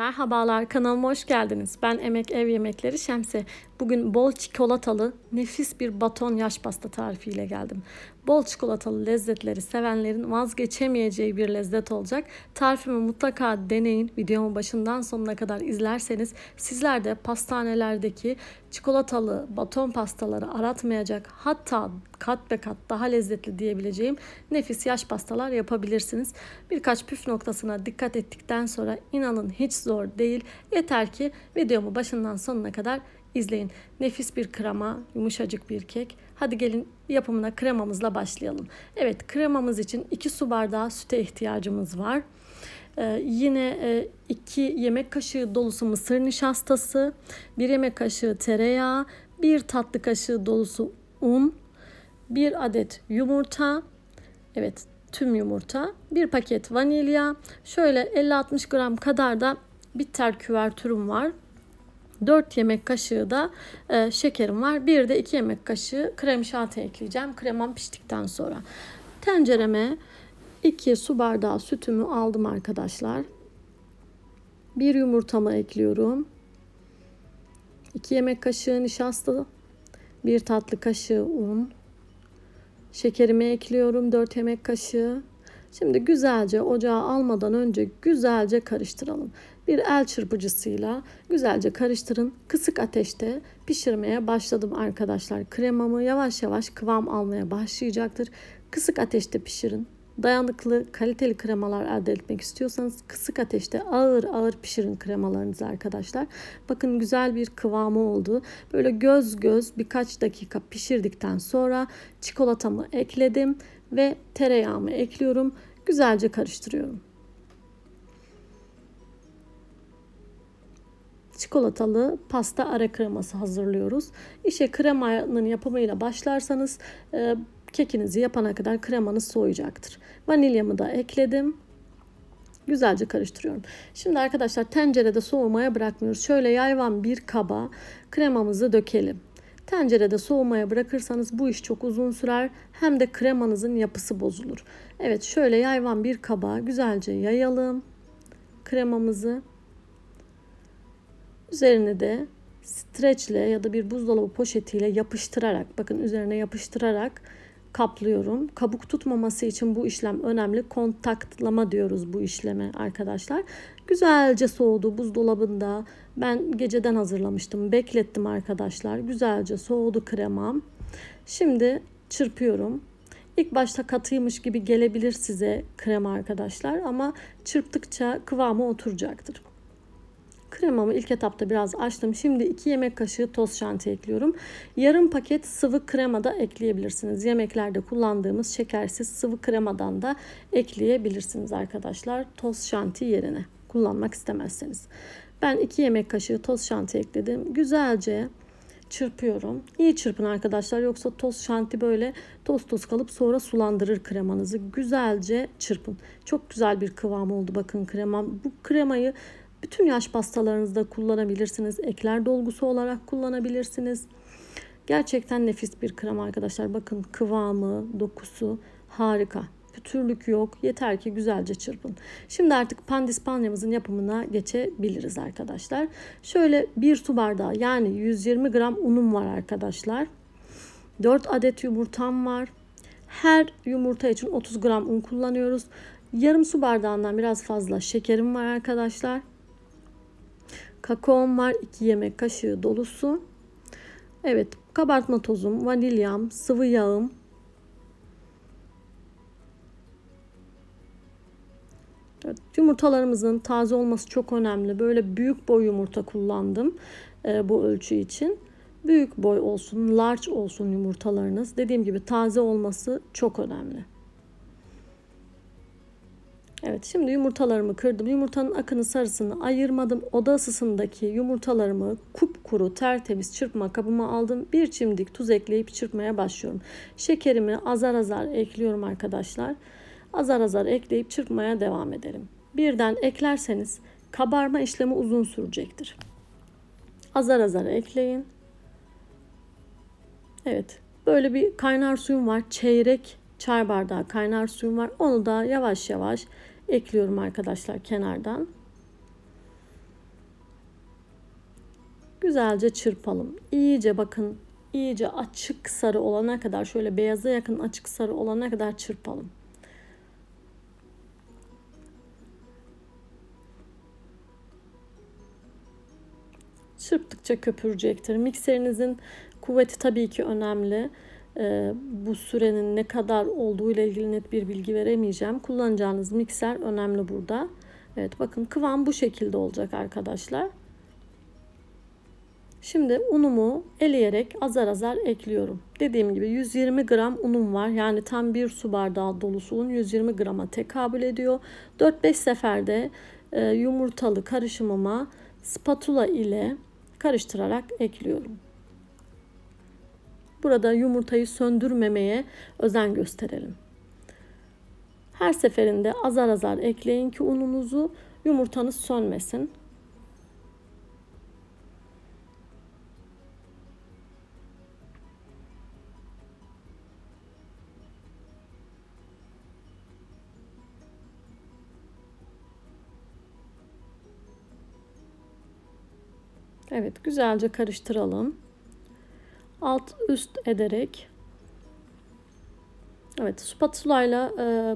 Merhabalar kanalıma hoş geldiniz. Ben Emek Ev Yemekleri Şemsi. Bugün bol çikolatalı nefis bir baton yaş pasta tarifiyle geldim. Bol çikolatalı lezzetleri sevenlerin vazgeçemeyeceği bir lezzet olacak. Tarifimi mutlaka deneyin. Videomu başından sonuna kadar izlerseniz sizler de pastanelerdeki çikolatalı baton pastaları aratmayacak hatta kat be kat daha lezzetli diyebileceğim nefis yaş pastalar yapabilirsiniz. Birkaç püf noktasına dikkat ettikten sonra inanın hiç zor değil. Yeter ki videomu başından sonuna kadar izleyin. Nefis bir krema, yumuşacık bir kek. Hadi gelin yapımına kremamızla başlayalım. Evet kremamız için 2 su bardağı süte ihtiyacımız var. Ee, yine 2 e, yemek kaşığı dolusu mısır nişastası, 1 yemek kaşığı tereyağı, 1 tatlı kaşığı dolusu un, 1 adet yumurta, evet tüm yumurta, 1 paket vanilya, şöyle 50-60 gram kadar da bitter küvertürüm var. 4 yemek kaşığı da e, şekerim var. Bir de 2 yemek kaşığı krem şanti ekleyeceğim. Kremam piştikten sonra. Tencereme 2 su bardağı sütümü aldım arkadaşlar. Bir yumurtamı ekliyorum. 2 yemek kaşığı nişasta, 1 tatlı kaşığı un, şekerimi ekliyorum 4 yemek kaşığı. Şimdi güzelce ocağa almadan önce güzelce karıştıralım. Bir el çırpıcısıyla güzelce karıştırın. Kısık ateşte pişirmeye başladım arkadaşlar. Kremamı yavaş yavaş kıvam almaya başlayacaktır. Kısık ateşte pişirin. Dayanıklı, kaliteli kremalar elde etmek istiyorsanız kısık ateşte ağır ağır pişirin kremalarınızı arkadaşlar. Bakın güzel bir kıvamı oldu. Böyle göz göz birkaç dakika pişirdikten sonra çikolatamı ekledim ve tereyağımı ekliyorum. Güzelce karıştırıyorum. Çikolatalı pasta ara kreması hazırlıyoruz. İşe kremanın yapımıyla başlarsanız e, kekinizi yapana kadar kremanız soğuyacaktır. Vanilyamı da ekledim. Güzelce karıştırıyorum. Şimdi arkadaşlar tencerede soğumaya bırakmıyoruz. Şöyle yayvan bir kaba kremamızı dökelim. Tencerede soğumaya bırakırsanız bu iş çok uzun sürer. Hem de kremanızın yapısı bozulur. Evet şöyle yayvan bir kaba güzelce yayalım kremamızı. Üzerine de streçle ya da bir buzdolabı poşetiyle yapıştırarak bakın üzerine yapıştırarak kaplıyorum. Kabuk tutmaması için bu işlem önemli. Kontaktlama diyoruz bu işleme arkadaşlar. Güzelce soğudu buzdolabında. Ben geceden hazırlamıştım. Beklettim arkadaşlar. Güzelce soğudu kremam. Şimdi çırpıyorum. İlk başta katıymış gibi gelebilir size krema arkadaşlar ama çırptıkça kıvamı oturacaktır. Kremamı ilk etapta biraz açtım. Şimdi 2 yemek kaşığı toz şanti ekliyorum. Yarım paket sıvı krema da ekleyebilirsiniz. Yemeklerde kullandığımız şekersiz sıvı kremadan da ekleyebilirsiniz arkadaşlar. Toz şanti yerine kullanmak istemezseniz. Ben 2 yemek kaşığı toz şanti ekledim. Güzelce çırpıyorum. İyi çırpın arkadaşlar yoksa toz şanti böyle toz toz kalıp sonra sulandırır kremanızı. Güzelce çırpın. Çok güzel bir kıvam oldu bakın kremam. Bu kremayı bütün yaş pastalarınızda kullanabilirsiniz. Ekler dolgusu olarak kullanabilirsiniz. Gerçekten nefis bir krem arkadaşlar. Bakın kıvamı, dokusu harika. Pütürlük yok. Yeter ki güzelce çırpın. Şimdi artık pandispanyamızın yapımına geçebiliriz arkadaşlar. Şöyle bir su bardağı yani 120 gram unum var arkadaşlar. 4 adet yumurtam var. Her yumurta için 30 gram un kullanıyoruz. Yarım su bardağından biraz fazla şekerim var arkadaşlar. Kakaom var 2 yemek kaşığı dolusu. Evet kabartma tozum, vanilyam, sıvı yağım. Evet, yumurtalarımızın taze olması çok önemli. Böyle büyük boy yumurta kullandım e, bu ölçü için. Büyük boy olsun, large olsun yumurtalarınız. Dediğim gibi taze olması çok önemli. Evet şimdi yumurtalarımı kırdım. Yumurtanın akını sarısını ayırmadım. Oda ısısındaki yumurtalarımı kupkuru tertemiz çırpma kabıma aldım. Bir çimdik tuz ekleyip çırpmaya başlıyorum. Şekerimi azar azar ekliyorum arkadaşlar. Azar azar ekleyip çırpmaya devam edelim. Birden eklerseniz kabarma işlemi uzun sürecektir. Azar azar ekleyin. Evet böyle bir kaynar suyum var. Çeyrek çay bardağı kaynar suyum var. Onu da yavaş yavaş ekliyorum arkadaşlar kenardan. Güzelce çırpalım. İyice bakın iyice açık sarı olana kadar şöyle beyaza yakın açık sarı olana kadar çırpalım. Çırptıkça köpürecektir. Mikserinizin kuvveti tabii ki önemli. Ee, bu sürenin ne kadar olduğu ile ilgili net bir bilgi veremeyeceğim. Kullanacağınız mikser önemli burada. Evet bakın kıvam bu şekilde olacak arkadaşlar. Şimdi unumu eleyerek azar azar ekliyorum. Dediğim gibi 120 gram unum var. Yani tam bir su bardağı dolusu un 120 grama tekabül ediyor. 4-5 seferde e, yumurtalı karışımıma spatula ile karıştırarak ekliyorum. Burada yumurtayı söndürmemeye özen gösterelim. Her seferinde azar azar ekleyin ki ununuzu yumurtanız sönmesin. Evet güzelce karıştıralım. Alt üst ederek Evet spatula ile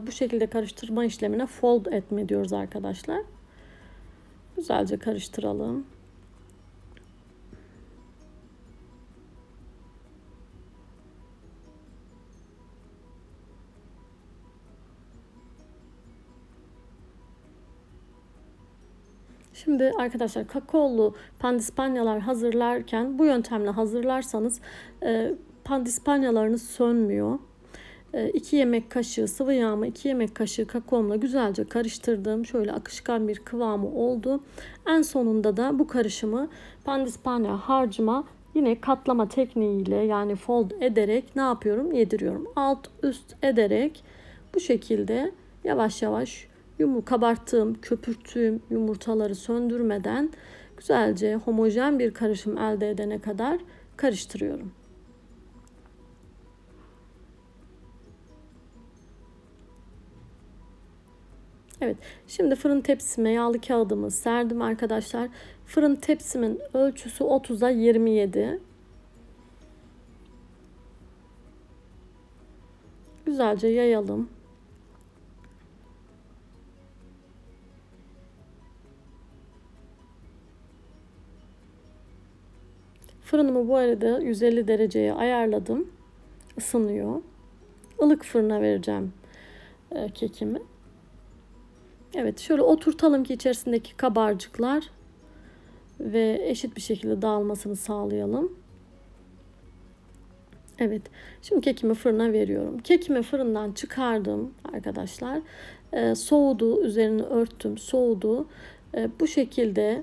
bu şekilde karıştırma işlemine fold etme diyoruz arkadaşlar. Güzelce karıştıralım. Şimdi arkadaşlar kakaolu pandispanyalar hazırlarken bu yöntemle hazırlarsanız e, pandispanyalarınız sönmüyor. 2 e, yemek kaşığı sıvı yağımı 2 yemek kaşığı kakaomla güzelce karıştırdım. Şöyle akışkan bir kıvamı oldu. En sonunda da bu karışımı pandispanya harcıma yine katlama tekniğiyle yani fold ederek ne yapıyorum? Yediriyorum. Alt üst ederek bu şekilde yavaş yavaş yumru kabarttığım, köpürttüğüm yumurtaları söndürmeden güzelce homojen bir karışım elde edene kadar karıştırıyorum. Evet, şimdi fırın tepsime yağlı kağıdımı serdim arkadaşlar. Fırın tepsimin ölçüsü 30'a 27. Güzelce yayalım. Fırınımı bu arada 150 dereceye ayarladım. Isınıyor. Ilık fırına vereceğim e, kekimi. Evet şöyle oturtalım ki içerisindeki kabarcıklar ve eşit bir şekilde dağılmasını sağlayalım. Evet. Şimdi kekimi fırına veriyorum. Kekimi fırından çıkardım arkadaşlar. Ee, soğudu. Üzerini örttüm. Soğudu. Ee, bu şekilde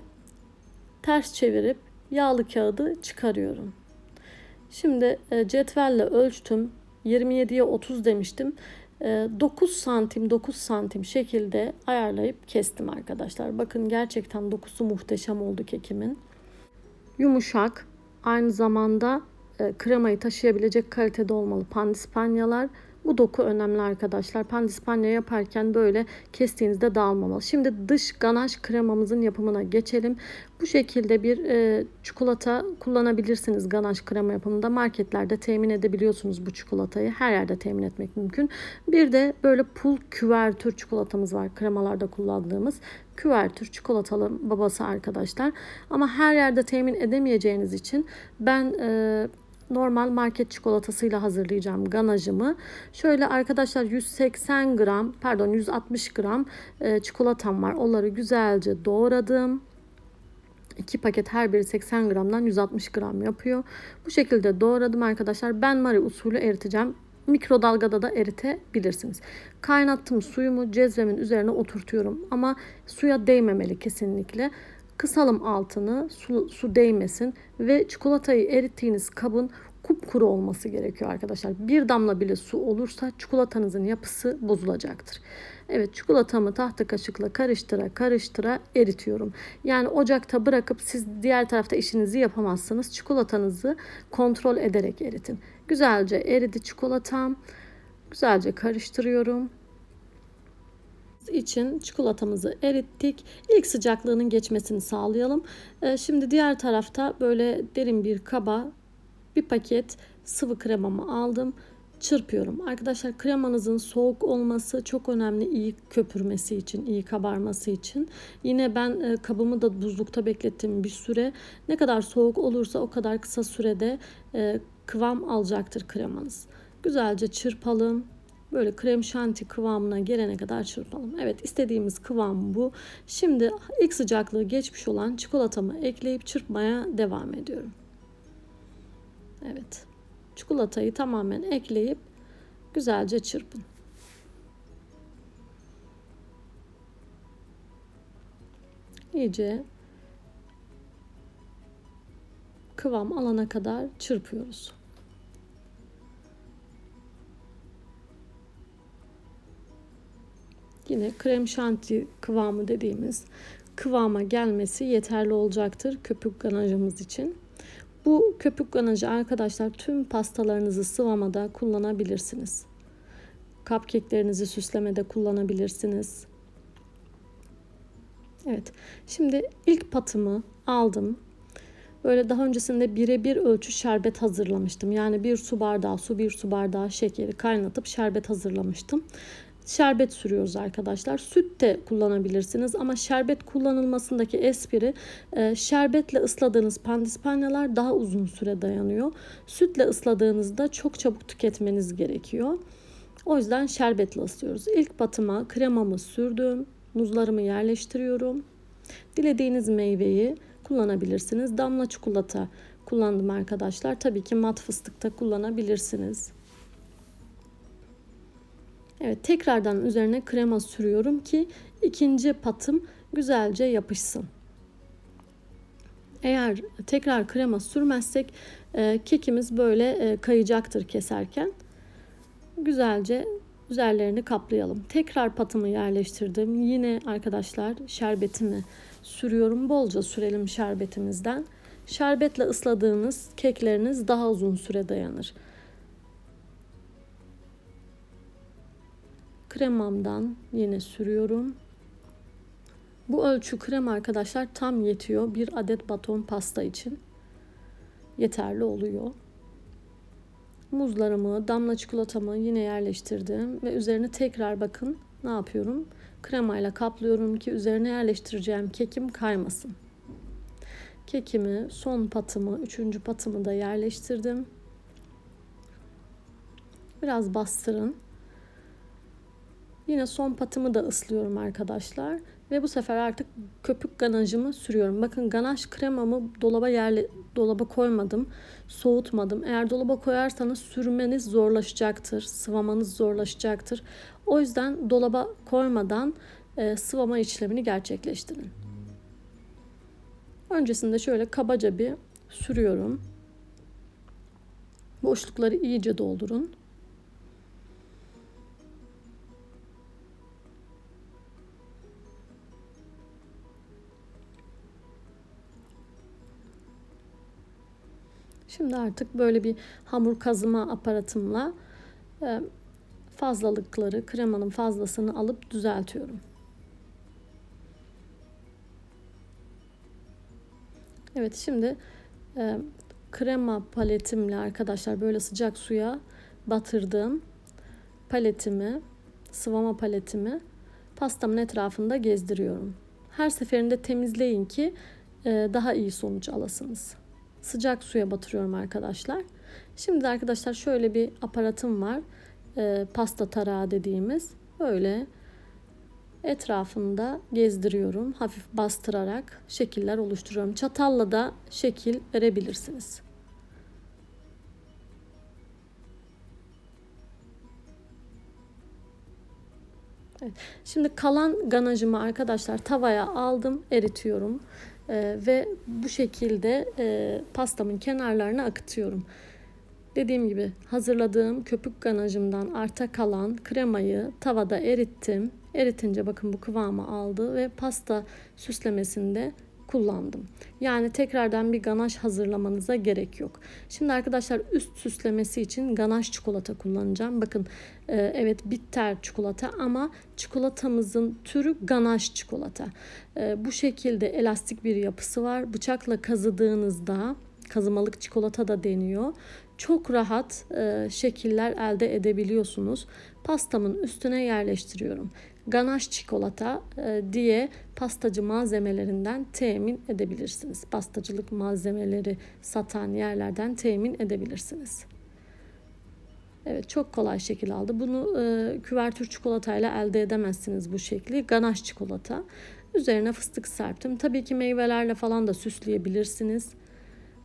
ters çevirip yağlı kağıdı çıkarıyorum. Şimdi e, cetvelle ölçtüm. 27'ye 30 demiştim. 9 e, santim 9 santim şekilde ayarlayıp kestim arkadaşlar. Bakın gerçekten dokusu muhteşem oldu kekimin. Yumuşak aynı zamanda e, kremayı taşıyabilecek kalitede olmalı pandispanyalar. Bu doku önemli arkadaşlar. Pandispanya yaparken böyle kestiğinizde dağılmamalı. Şimdi dış ganaj kremamızın yapımına geçelim. Bu şekilde bir e, çikolata kullanabilirsiniz ganaj krema yapımında. Marketlerde temin edebiliyorsunuz bu çikolatayı. Her yerde temin etmek mümkün. Bir de böyle pul küvertür çikolatamız var. Kremalarda kullandığımız küvertür çikolatalı babası arkadaşlar. Ama her yerde temin edemeyeceğiniz için ben e, normal market çikolatasıyla hazırlayacağım ganajımı. Şöyle arkadaşlar 180 gram pardon 160 gram e, çikolatam var. Onları güzelce doğradım. 2 paket her biri 80 gramdan 160 gram yapıyor. Bu şekilde doğradım arkadaşlar. Ben mari usulü eriteceğim. Mikrodalgada da eritebilirsiniz. Kaynattım suyumu cezvemin üzerine oturtuyorum. Ama suya değmemeli kesinlikle. Kısalım altını su, su değmesin ve çikolatayı erittiğiniz kabın kupkuru olması gerekiyor arkadaşlar. Bir damla bile su olursa çikolatanızın yapısı bozulacaktır. Evet çikolatamı tahta kaşıkla karıştıra karıştıra eritiyorum. Yani ocakta bırakıp siz diğer tarafta işinizi yapamazsınız. Çikolatanızı kontrol ederek eritin. Güzelce eridi çikolatam. Güzelce karıştırıyorum. İçin çikolatamızı erittik. İlk sıcaklığının geçmesini sağlayalım. Ee, şimdi diğer tarafta böyle derin bir kaba bir paket sıvı kremamı aldım. Çırpıyorum. Arkadaşlar kremanızın soğuk olması çok önemli iyi köpürmesi için, iyi kabarması için. Yine ben e, kabımı da buzlukta beklettim bir süre. Ne kadar soğuk olursa o kadar kısa sürede e, kıvam alacaktır kremanız. Güzelce çırpalım. Böyle krem şanti kıvamına gelene kadar çırpalım. Evet istediğimiz kıvam bu. Şimdi ilk sıcaklığı geçmiş olan çikolatamı ekleyip çırpmaya devam ediyorum. Evet. Çikolatayı tamamen ekleyip güzelce çırpın. İyice kıvam alana kadar çırpıyoruz. Yine krem şanti kıvamı dediğimiz kıvama gelmesi yeterli olacaktır köpük ganajımız için. Bu köpük ganajı arkadaşlar tüm pastalarınızı sıvamada kullanabilirsiniz. Cupcake'lerinizi süslemede kullanabilirsiniz. Evet. Şimdi ilk patımı aldım. Böyle daha öncesinde birebir ölçü şerbet hazırlamıştım. Yani bir su bardağı su, bir su bardağı şekeri kaynatıp şerbet hazırlamıştım. Şerbet sürüyoruz arkadaşlar. Süt de kullanabilirsiniz ama şerbet kullanılmasındaki espri e, şerbetle ısladığınız pandispanyalar daha uzun süre dayanıyor. Sütle ısladığınızda çok çabuk tüketmeniz gerekiyor. O yüzden şerbetle ıslıyoruz. İlk batıma kremamı sürdüm. Muzlarımı yerleştiriyorum. Dilediğiniz meyveyi kullanabilirsiniz. Damla çikolata kullandım arkadaşlar. Tabii ki mat fıstık da kullanabilirsiniz. Evet tekrardan üzerine krema sürüyorum ki ikinci patım güzelce yapışsın. Eğer tekrar krema sürmezsek e, kekimiz böyle e, kayacaktır keserken. Güzelce üzerlerini kaplayalım. Tekrar patımı yerleştirdim. Yine arkadaşlar şerbetimi sürüyorum. Bolca sürelim şerbetimizden. Şerbetle ısladığınız kekleriniz daha uzun süre dayanır. Kremamdan yine sürüyorum. Bu ölçü krem arkadaşlar tam yetiyor. Bir adet baton pasta için yeterli oluyor. Muzlarımı, damla çikolatamı yine yerleştirdim ve üzerine tekrar bakın ne yapıyorum? Kremayla kaplıyorum ki üzerine yerleştireceğim kekim kaymasın. Kekimi, son patımı, üçüncü patımı da yerleştirdim. Biraz bastırın. Yine son patımı da ıslıyorum arkadaşlar. Ve bu sefer artık köpük ganajımı sürüyorum. Bakın ganaj kremamı dolaba yerle dolaba koymadım. Soğutmadım. Eğer dolaba koyarsanız sürmeniz zorlaşacaktır. Sıvamanız zorlaşacaktır. O yüzden dolaba koymadan e, sıvama işlemini gerçekleştirin. Öncesinde şöyle kabaca bir sürüyorum. Boşlukları iyice doldurun. Şimdi artık böyle bir hamur kazıma aparatımla e, fazlalıkları, kremanın fazlasını alıp düzeltiyorum. Evet şimdi e, krema paletimle arkadaşlar böyle sıcak suya batırdığım paletimi, sıvama paletimi pastamın etrafında gezdiriyorum. Her seferinde temizleyin ki e, daha iyi sonuç alasınız sıcak suya batırıyorum arkadaşlar. Şimdi arkadaşlar şöyle bir aparatım var. E, pasta tarağı dediğimiz. Böyle etrafında gezdiriyorum. Hafif bastırarak şekiller oluşturuyorum. Çatalla da şekil verebilirsiniz. Evet. Şimdi kalan ganajımı arkadaşlar tavaya aldım, eritiyorum. Ee, ve bu şekilde e, pastamın kenarlarına akıtıyorum. Dediğim gibi hazırladığım köpük ganajımdan arta kalan kremayı tavada erittim. Eritince bakın bu kıvamı aldı ve pasta süslemesinde kullandım. Yani tekrardan bir ganaj hazırlamanıza gerek yok. Şimdi arkadaşlar üst süslemesi için ganaj çikolata kullanacağım. Bakın e, evet bitter çikolata ama çikolatamızın türü ganaj çikolata. E, bu şekilde elastik bir yapısı var. Bıçakla kazıdığınızda kazımalık çikolata da deniyor. Çok rahat e, şekiller elde edebiliyorsunuz. Pastamın üstüne yerleştiriyorum. Ganaj çikolata e, diye pastacı malzemelerinden temin edebilirsiniz. Pastacılık malzemeleri satan yerlerden temin edebilirsiniz. Evet çok kolay şekil aldı. Bunu e, küvertür çikolatayla elde edemezsiniz bu şekli. Ganaj çikolata. Üzerine fıstık serptim. Tabii ki meyvelerle falan da süsleyebilirsiniz.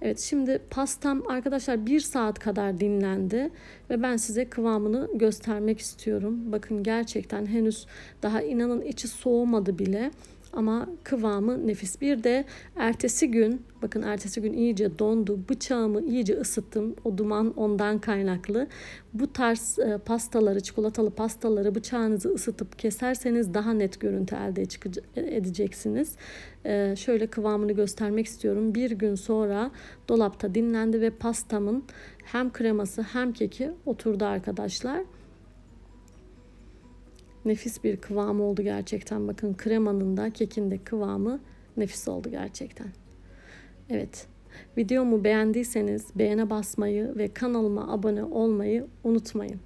Evet şimdi pastam arkadaşlar bir saat kadar dinlendi ve ben size kıvamını göstermek istiyorum. Bakın gerçekten henüz daha inanın içi soğumadı bile ama kıvamı nefis. Bir de ertesi gün bakın ertesi gün iyice dondu. Bıçağımı iyice ısıttım. O duman ondan kaynaklı. Bu tarz e, pastaları, çikolatalı pastaları bıçağınızı ısıtıp keserseniz daha net görüntü elde edeceksiniz. E, şöyle kıvamını göstermek istiyorum. Bir gün sonra dolapta dinlendi ve pastamın hem kreması hem keki oturdu arkadaşlar. Nefis bir kıvamı oldu gerçekten. Bakın kremanın da kekin de kıvamı nefis oldu gerçekten. Evet. Videomu beğendiyseniz beğene basmayı ve kanalıma abone olmayı unutmayın.